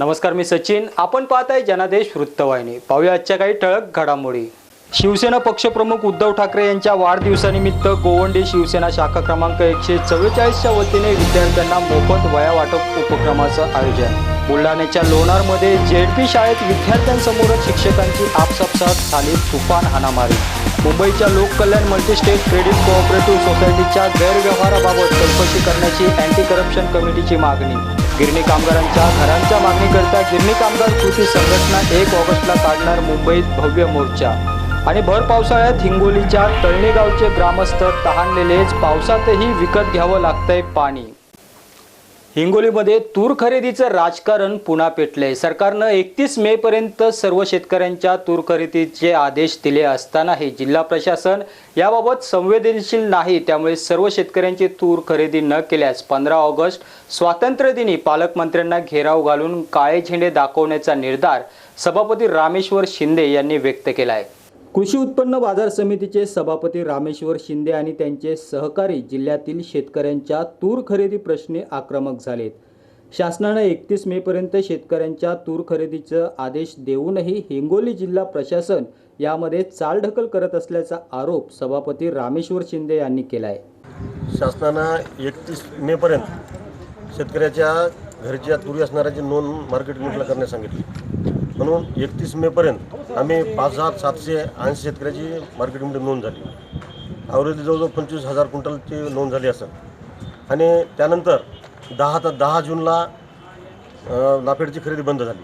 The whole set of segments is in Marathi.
नमस्कार मी सचिन. आपण पाहत आहे जनादेश वृत्तवाहिनी. पाहूया आजच्या काही ठळक घडामोडी. शिवसेना पक्षप्रमुख उद्धव ठाकरे यांच्या वाढदिवसानिमित्त गोवंडी शिवसेना शाखा क्रमांक एकशे चव्वेचाळीसच्या वतीने विद्यार्थ्यांना मोफत वया वाटप उपक्रमाचं आयोजन. बुलढाण्याच्या लोणारमध्ये जेडपी शाळेत विद्यार्थ्यांसमोरच शिक्षकांची आपसापसात झाली तुफान हाणामारी. मुंबईच्या लोककल्याण मल्टीस्टेट क्रेडिट कोऑपरेटिव्ह सोसायटीच्या गैरव्यवहाराबाबत चौकशी करण्याची अँटी करप्शन कमिटीची मागणी. गिरणी कामगारांच्या घरांच्या मागणीकरता गिरणी कामगार कृती संघटना एक ऑगस्टला काढणार मुंबईत भव्य मोर्चा. आणि भर पावसाळ्यात हिंगोलीच्या तळणेगावचे ग्रामस्थ तहानलेलेच पावसातही विकत घ्यावं लागतंय पाणी. हिंगोलीमध्ये तूर खरेदीचं राजकारण पुन्हा पेटलंय. सरकारनं एकतीस मे पर्यंत सर्व शेतकऱ्यांच्या तूर खरेदीचे आदेश दिले असतानाही जिल्हा प्रशासन याबाबत संवेदनशील नाही. त्यामुळे सर्व शेतकऱ्यांची तूर खरेदी न केल्यास पंधरा ऑगस्ट स्वातंत्र्यदिनी पालकमंत्र्यांना घेराव घालून काळे झेंडे दाखवण्याचा निर्धार सभापती रामेश्वर शिंदे यांनी व्यक्त केला आहे कृषी उत्पन्न बाजार समितीचे सभापती रामेश्वर शिंदे आणि त्यांचे सहकारी जिल्ह्यातील शेतकऱ्यांच्या तूर खरेदी प्रश्नी आक्रमक झालेत. शासनानं एकतीस मेपर्यंत शेतकऱ्यांच्या तूर खरेदीचं आदेश देऊनही हिंगोली जिल्हा प्रशासन यामध्ये चालढकल करत असल्याचा आरोप सभापती रामेश्वर शिंदे यांनी केला आहे शासनानं एकतीस मेपर्यंत शेतकऱ्याच्या घरच्या तुरी असणाऱ्याची नोंद मार्केट करण्यास सांगितली. म्हणून एकतीस मेपर्यंत आम्ही पाच हजार सातशे ऐंशी शेतकऱ्याची मार्केटमध्ये नोंद झाली. अवरेज जवळजवळ पंचवीस हजार क्विंटलची नोंद झाली असेल. आणि त्यानंतर दहा तर दहा जूनला अं, नाफेडची खरेदी बंद झाली.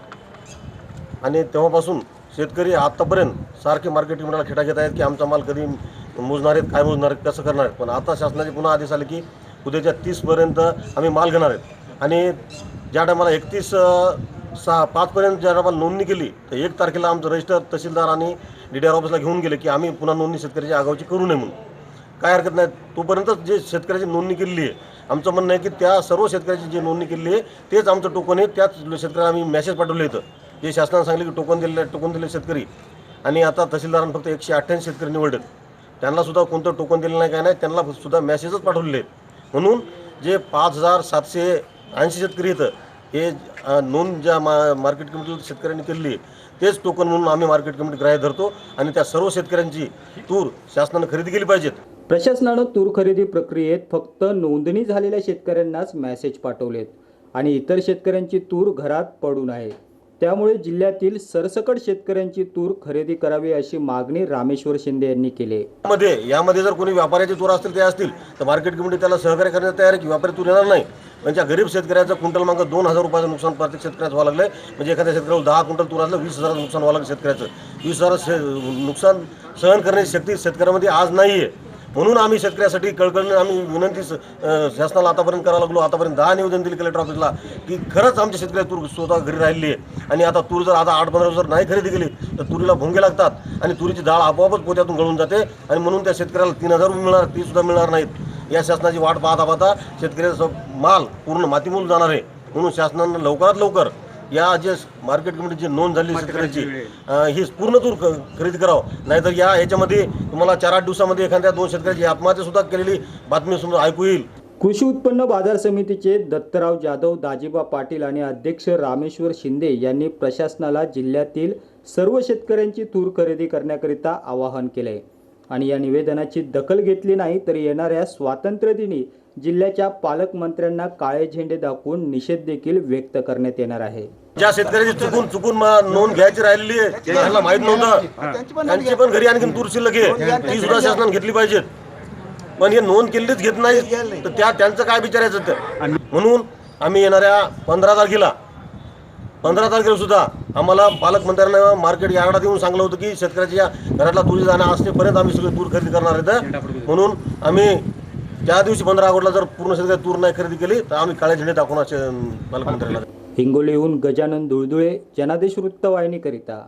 आणि तेव्हापासून शेतकरी आत्तापर्यंत सारखे मार्केटिंग मंडळाला खेटा घेत आहेत की आमचा माल कधी मोजणार आहेत काय मोजणार आहेत कसं करणार आहेत. पण आता शासनाचे पुन्हा आदेश आले की उद्याच्या तीसपर्यंत आम्ही माल घेणार आहेत. आणि ज्या टायमाला एकतीस सहा पाचपर्यंत जर आपण नोंदणी केली तर एक तारखेला आमचं रजिस्टर तहसीलदार आणि डी डी आर ऑफिसला घेऊन गेले की आम्ही पुन्हा नोंदणी शेतकऱ्याची आगाऊची करू नये म्हणून. काय हरकत नाही तोपर्यंतच जे शेतकऱ्याची नोंदणी केलेली आहे आमचं म्हणणं आहे की त्या सर्व शेतकऱ्याची जी नोंदणी केलेली आहे तेच आमचं टोकन आहे त्याच शेतकऱ्याला आम्ही मेसेज पाठवले होतं जे शासनानं सांगितलं की टोकन दिलेलं टोकन दिले शेतकरी. आणि आता तहसीलदारांनी फक्त एकशे अठ्ठ्याऐंशी शेतकरी निवडत त्यांनासुद्धा कोणतं टोकन दिलं नाही काय नाही त्यांना सुद्धा मेसेजच पाठवलेले आहेत. म्हणून जे पाच हजार सातशे ऐंशी शेतकरी येतं हे नोंद ज्या मा मार्केट कमिटी शेतकऱ्यांनी केलेली आहे तेच टोकन म्हणून आम्ही मार्केट कमिटी ग्राह्य धरतो आणि त्या सर्व शेतकऱ्यांची तूर शासनानं खरेदी केली पाहिजेत. प्रशासनानं तूर खरेदी प्रक्रियेत फक्त नोंदणी झालेल्या शेतकऱ्यांनाच मेसेज पाठवलेत आणि इतर शेतकऱ्यांची तूर घरात पडून आहे. त्यामुळे जिल्ह्यातील सरसकट शेतकऱ्यांची तूर खरेदी करावी अशी मागणी रामेश्वर शिंदे यांनी केली. आहे मध्ये यामध्ये जर कोणी व्यापाऱ्याची तूर असतील ते असतील तर मार्केट कमिटी त्याला सहकार्य करण्यास तयार आहे की व्यापारी तूर येणार नाही. म्हणजे गरीब शेतकऱ्याचं क्विंटल मागं दोन हजार रुपयाचं नुकसान प्रत्येक शेतकऱ्याचं व्हावं लागलं म्हणजे एखाद्या शेतकऱ्याला दहा क्विंटल तूर असलं वीस हजाराचं नुकसान व्हावं लागलं शेतकऱ्याचं. वीस हजार नुकसान सहन करण्याची शक्ती शेतकऱ्यामध्ये आज नाही आहे म्हणून आम्ही शेतकऱ्यासाठी कळकळीने आम्ही विनंती शासनाला आतापर्यंत करायला लागलो. आतापर्यंत दहा निवेदन दिले कलेक्टर ऑफिसला की खरंच आमच्या शेतकऱ्या तूर स्वतः घरी राहिली आहे आणि आता तूर जर आता आठ पंधरा जर नाही खरेदी केली तर तुरीला भोंगे लागतात आणि तुरीची डाळ आपोआपच पोत्यातून गळून जाते आणि म्हणून त्या शेतकऱ्याला तीन हजार रुपये मिळणार ती सुद्धा मिळणार नाहीत. या शासनाची वाट पाहता पाहता शेतकऱ्याचा माल पूर्ण मातीमूल जाणार आहे. म्हणून शासनानं लवकरात लवकर या जे मार्केट कमिटीची नोंद झाली शेतकऱ्याची ही पूर्ण तूर खरेदी करावं. नाहीतर या याच्यामध्ये तुम्हाला चार आठ दिवसामध्ये एखाद्या दोन शेतकऱ्याची आत्महत्या सुद्धा केलेली बातमी ऐकू येईल. कृषी उत्पन्न बाजार समितीचे दत्तराव जाधव दाजीबा पाटील आणि अध्यक्ष रामेश्वर शिंदे यांनी प्रशासनाला जिल्ह्यातील सर्व शेतकऱ्यांची तूर खरेदी करण्याकरिता आवाहन केले आणि या निवेदनाची दखल घेतली नाही तर येणाऱ्या स्वातंत्र्यदिनी जिल्ह्याच्या पालकमंत्र्यांना काळे झेंडे दाखवून निषेध देखील व्यक्त करण्यात येणार आहे. ज्या शेतकऱ्याची चुकून चुकून नोंद घ्यायची राहिलेली आहे त्यांना माहीत नव्हतं. त्यांची पण घरी आणखी तूर शिल्लक आहे. ती सुद्धा शासनाने घेतली पाहिजे. पण हे नोंद केलेलीच घेत नाही तर त्या त्यांचं काय विचारायचं तर म्हणून आम्ही येणाऱ्या पंधरा तारखेला पंधरा तारखेला सुद्धा आम्हाला पालकमंत्र्यांना मार्केट यार्डात येऊन सांगलं होतं की शेतकऱ्याच्या घरातला तुरी जाणं असतेपर्यंत आम्ही सगळे तूर खरेदी करणार आहेत. म्हणून आम्ही ज्या दिवशी पंधरा ऑगस्टला जर पूर्ण शेतकरी तूर नाही खरेदी केली तर आम्ही काळे झेंडे दाखवणार शे- पालकमंत्र्यांना हिंगोलीहून गजानन धुळधुळे जनादेश वृत्तवाहिनीकरिता.